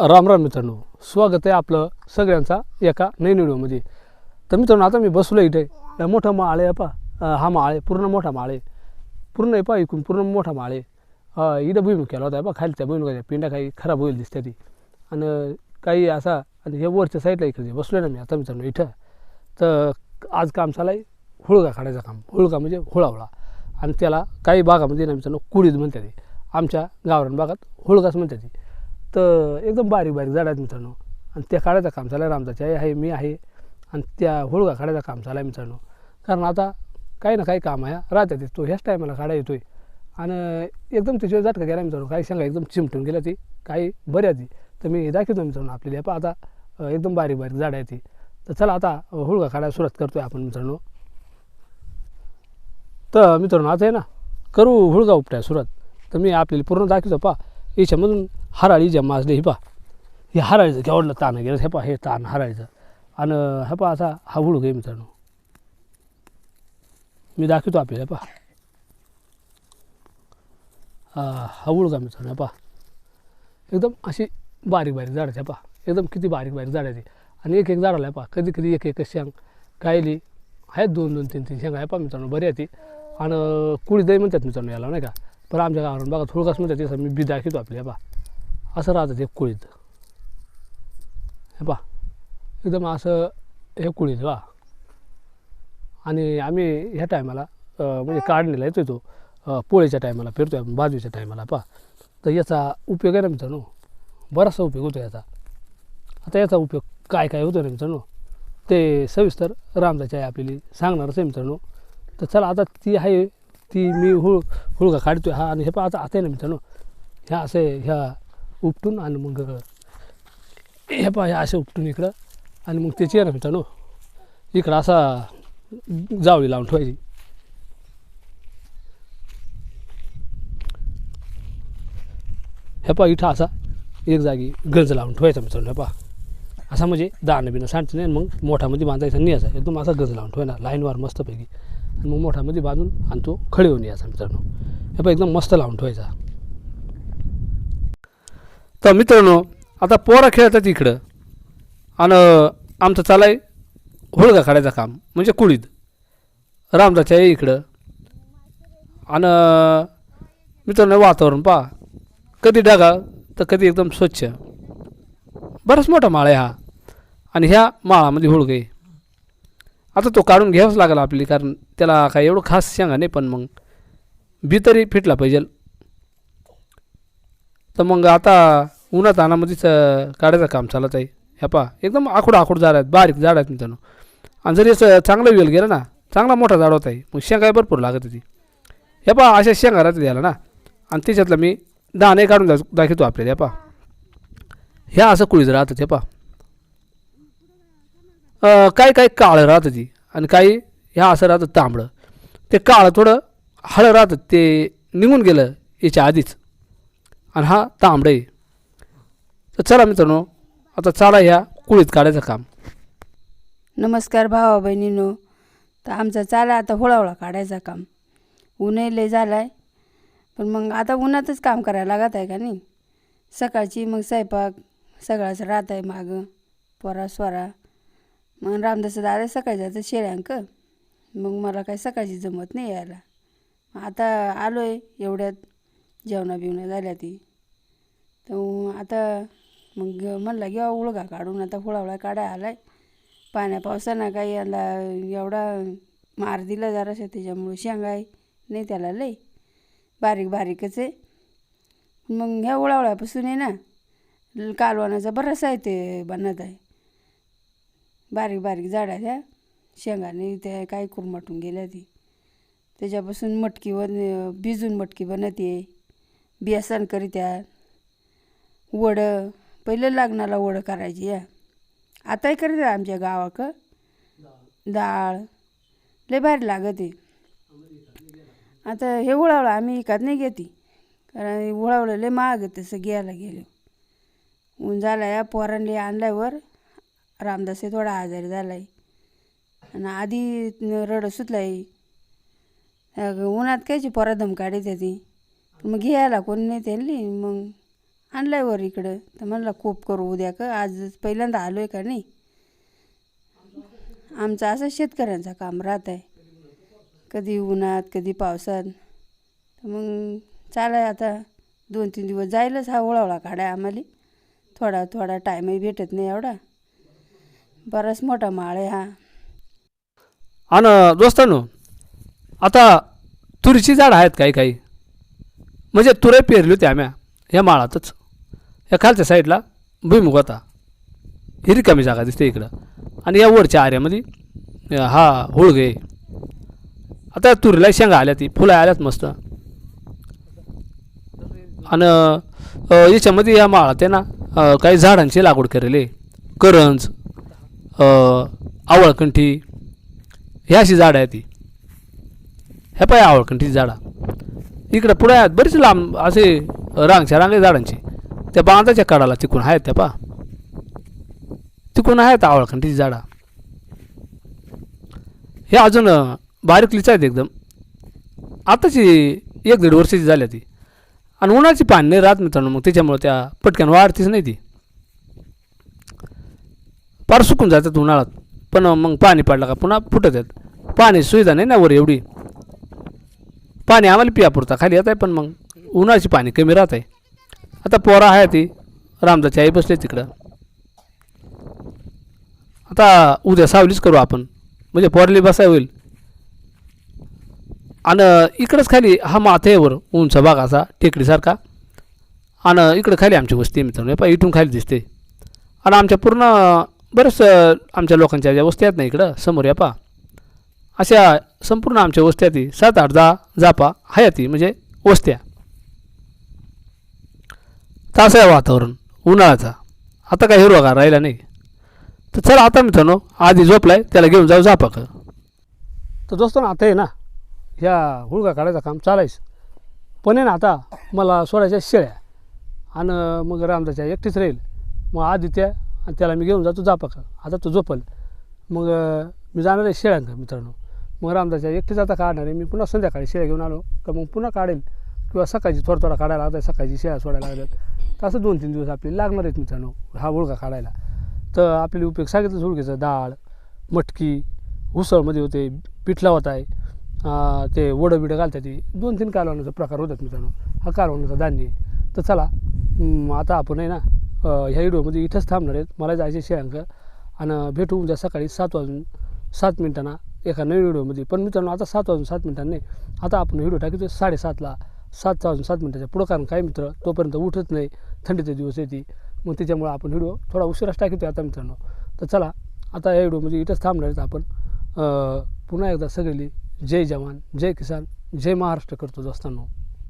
राम राम मित्रांनो स्वागत आहे आपलं सगळ्यांचा एका नवीन व्हिडिओमध्ये. तर मित्रांनो आता मी बसलो इथे. या मोठा माळ आहे पा हा माळ आहे पूर्ण मोठा माळ आहे. पूर्ण आहे पा इकून पूर्ण मोठा माळ आहे. इथं भुईमुख केला होता पा खाली त्या भुईमुगाच्या पिंडा काही खराब होईल दिसते ती. आणि काही असा आणि हे वरच्या साईडला इकडे बसलो ना मी आता मित्रांनो इथं. तर आज काम चालू आहे होळगा काढायचं काम. होळगा म्हणजे होळावळा आणि त्याला काही भागामध्ये ना मित्रांनो कुडीद म्हणतात ते. आमच्या गावरान भागात होळगाच म्हणतात ती. तर एकदम बारीक बारीक झाड आहेत मित्रांनो आणि त्या काढायचं काम चाललं रामदाची आई आहे मी आहे आणि त्या हुळगा काढायचं काम चाललं आहे मित्रांनो कारण आता काही ना काही काम आहे राहत्या ते. तो ह्याच टायमाला काढा येतोय. आणि एकदम त्याच्यावर जाटका गेला मित्रांनो काही सांगा एकदम चिमटून गेला ती. काही बऱ्या ती. तर मी दाखवतो मित्रांनो आपल्याला. पहा आता एकदम बारीक बारीक झाड आहे ती. तर चला आता होळगा हुळगा काढायला सुरुवात करतो आहे आपण मित्रांनो तर मित्रांनो आता आहे ना करू हुळगा उपटाय सुरुवात. तर मी आपल्याला पूर्ण दाखवतो. पा याच्यामधून हराळी ज्या माजले हे पा हे हराळीचं केवढलं ताण गेलं हे पा हे ताण हराळीचं आणि हे पा असा हा हुळगा आहे मित्रांनो मी दाखवतो आपल्याला पा हा हा आहे मित्रांनो पा एकदम अशी बारीक बारीक झाड आहे पा एकदम किती बारीक बारीक झाड आहे ती आणि एक एक झाडाला पा कधी कधी एक एक शेंग कायली आहेत दोन दोन तीन तीन शेंगा आहे पा मित्रांनो बरी आहे ती आणि कुळी दही म्हणतात मित्रांनो याला नाही का पण आमच्या गावावर बघा थोडकाच म्हणतात ते मी बी दाखवतो आपल्या पा असं राहतं ते कुळीत. हे पा एकदम असं हे कुळीत वा आणि आम्ही ह्या टायमाला म्हणजे काढणीला येतो तो पोळीच्या टायमाला फिरतो आपण बाजूच्या टायमाला पा तर याचा उपयोग आहे ना मित्रांनो? बराचसा उपयोग होतो याचा. आता याचा उपयोग काय काय होतो ना मित्रांनो? ते सविस्तर रामदाची आहे आपली सांगणारच आहे मित्रांनो. तर चला आता ती आहे ती मी हुळ हुळगा काढतोय. हा आणि हे पण आता आता आहे ना मित्रांनो. ह्या असे ह्या उपटून आणि मग हे पहा ह्या असे उपटून इकडं. आणि मग त्याची आहे ना मित्रांनो इकडं असा जावळी लावून ठेवायची. हे पहा इथं असा एक जागी गंज लावून ठेवायचा मित्रांनो हे पहा. असा म्हणजे दाणं बिणं सांडतं नाही मग मोठामध्ये बांधायचा नाही असा एकदम असा गज लावून ठेवायला लाईनवर मस्तपैकी. आणि मग मोठामध्ये बांधून आणि तो खळी होऊन यायचा मित्रांनो. हे पण एकदम मस्त लावून ठेवायचा. तर मित्रांनो आता पोरा खेळतात इकडं. आणि आमचं चालाय होळगा काढायचं काम म्हणजे कुळीद. रामदाच्या आहे इकडं. आणि मित्रांनो वातावरण पहा. कधी डागा तर कधी एकदम स्वच्छ. बराच मोठा माळ आहे हा. आणि ह्या माळामध्ये होळगे. आता तो काढून घ्यावाच लागला आपली कारण त्याला काय एवढं खास शेंगा नाही पण मग बी तरी फिटला पाहिजे. तर मग आता उन्हात अनामध्येच काढायचं काम चालत आहे. ह्या पा एकदम आखूड आखूड झाड आहेत बारीक झाड आहेत मित्रांनो. आणि जरी असं चांगलं वेल गेलं ना चांगला मोठा झाड होत आहे मग शेंगाय भरपूर लागत होती. ह्या पा अशा शेंगा राहते द्यायला ना. आणि त्याच्यातलं मी दाणे काढून दाखवतो आपल्याला ह्या पा ह्या असं कुळीत राहतं ते पा काही काही काळं राहतं ती. आणि काही ह्या असं राहतं तांबडं. ते काळं थोडं हळं राहतं. ते निघून गेलं याच्या आधीच. आणि हा तांबडं आहे. तर चला मित्रांनो आता चला ह्या कुळीत काढायचं काम. नमस्कार भावा बहिणीनो. तर आमचा चाला आता होळावळा काढायचा काम. ऊनही लय झाला आहे पण मग आता उन्हातच काम करायला लागत आहे का नाही? सकाळची मग स्वयंपाक सगळाच राहत आहे मागं. पोरा स्वरा मग रामदास दादा सकाळी जायचं शेळ्यांक मग मला काही सकाळची जमत नाही यायला. आता आलो आहे एवढ्यात जेवणा बिवणं झाल्या ती. तर मग आता मग म्हणला घ्या उळगा काढून आता हुळावळा काढाय आला आहे पाण्या पावसानं काही याला एवढा मार दिला जराशा त्याच्यामुळे शेंगा आहे नाही त्याला लय. बारीक बारीकच आहे. मग ह्या उळावळ्यापासून आहे ना कालवानाचा कालवणाचा आहे ते बनत आहे. बारीक बारीक झाडा त्या शेंगाने त्या काय कुरमटून गेल्या ती. त्याच्यापासून मटकी बन भिजून मटकी बनवते. बेसन करीत्या वडं पहिलं लग्नाला वडं करायची या आताही करीत आमच्या गावाक डाळ लय भारी लागत आहे. आता हे उळावळं आम्ही विकत नाही घेते कारण उळावळं उळावलं लय महाग तसं घ्यायला गेलो. ऊन झाला या पोरांनी आणल्यावर रामदासही थोडा आजारी झाला आहे आणि आधी रड सुचला आहे उन्हात कायची पोरा दम ती. मग घ्यायला कोणी नाही त्यांनी मग आणलाय वर इकडं. तर म्हणलं खूप करू उद्या का आज पहिल्यांदा आलो आहे का नाही? आमचं असं शेतकऱ्यांचं काम राहत आहे कधी उन्हात कधी पावसात. तर मग चालाय आता दोन तीन दिवस जायलाच हा ओळावळा काढाय आम्हाला. थोडा थोडा टाईमही भेटत नाही एवढा. बराच मोठा माळ आहे हा. आणि दोस्तांनो आता तुरीची झाडं आहेत काही काही. म्हणजे तुरे पेरली होती आम्ही या माळातच. या खालच्या साईडला भुईमुग होता. ही रिकामी जागा दिसते इकडं. आणि या वरच्या आऱ्यामध्ये हा होळगे आता तुरीला शेंगा आल्या ती फुलं आल्यात मस्त. आणि याच्यामध्ये या माळात आहे ना काही झाडांची लागवड केलेली करंज आवळकंठी ही अशी झाडं आहे ती ह्या पाय आवळकंठीची झाडं. इकडं पुढे आहेत बरीच लांब असे रांगच्या रांगे झाडांची. त्या बांधाच्या काढाला तिकून आहेत त्या पा तिकून आहेत आवळकंठीची झाडं. हे अजून अं, बारीकलीच आहेत एकदम. आताची एक दीड वर्षाची झाली ती. आणि उन्हाची पाणी नाही राहत मित्रांनो मग त्याच्यामुळं त्या पटकन वाढतीच नाही ती. फार सुकून जातात उन्हाळ्यात. पण मग पाणी पडलं का पुन्हा फुटत आहेत. पाणी सुविधा नाही ना वर एवढी. पाणी आम्हाला पियापुरता खाली येत आहे पण मग उन्हाळ्याची पाणी कमी राहत आहे. आता पोरा आहे ती. रामदाची आई बसली तिकडं. आता उद्या सावलीच करू आपण. म्हणजे पोरली बसाय होईल. आणि इकडंच खाली हा माथेवर उंच भाग असा टेकडीसारखा. आणि इकडं खाली आमची वस्ती मित्र मित्रांनो. हे पहा इथून खाली दिसते. आणि आमच्या पूर्ण बरेच आमच्या लोकांच्या ज्या वस्ती आहेत ना इकडं समोर या पा अशा संपूर्ण आमच्या वस्त्या ती सात आठ दहा जापा हयाती म्हणजे वस्त्या. तसं आहे वातावरण उन्हाळ्याचा. आता काय हिरवागार राहिला नाही. तर चला आता मित्रांनो आधी झोपलाय त्याला घेऊन जाऊ जापा का. तर दोस्त ना आता आहे ना ह्या हुळगा काढायचं काम चालायचं. पण आहे ना आता मला सोडायच्या शेळ्या. आणि मग रामदाच्या एकटीच राहील. मग आधी त्या आणि त्याला मी घेऊन जातो जापा आता तो झोपल. मग मी जाणार आहे शेळ्यांकडे मित्रांनो. मग रामदासच्या एकटे आता काढणार आहे. मी पुन्हा संध्याकाळी शेळ्या घेऊन आलो. तर मग पुन्हा काढेल. किंवा सकाळची थोडा थोडा काढायला लागत आहे सकाळची शेळ्या सोडायला लागल्यात. तर असं दोन तीन दिवस आपले लागणार आहेत मित्रांनो हा उळका काढायला. तर आपल्याला उपयोग सांगितलं हुळग्याचं डाळ मटकी उसळमध्ये होते पिठला होत आहे. ते वडं बिडं घालतात ती. दोन तीन कालवण्याचा प्रकार होतात मित्रांनो. हा कालवण्याचा धान्य तर चला आता आपण आहे ना ह्या व्हिडिओमध्ये इथंच थांबणार आहेत. मला जायचे शेळ्यांक आणि भेटू उद्या सकाळी सात वाजून सात मिनिटांना एका नवीन व्हिडिओमध्ये. पण मित्रांनो आता सात वाजून सात मिनिटांनी आता आपण व्हिडिओ टाकतो साडेसातला. सात वाजून सात मिनिटाच्या पुढं. कारण काय मित्र तोपर्यंत उठत नाही. थंडीचे दिवस येते. मग त्याच्यामुळे आपण व्हिडिओ थोडा उशिराच टाकतो आता मित्रांनो. तर चला आता या व्हिडिओमध्ये इथंच थांबणार आहेत आपण. पुन्हा एकदा सगळी जय जवान जय किसान जय महाराष्ट्र करतो दोस्तांनो.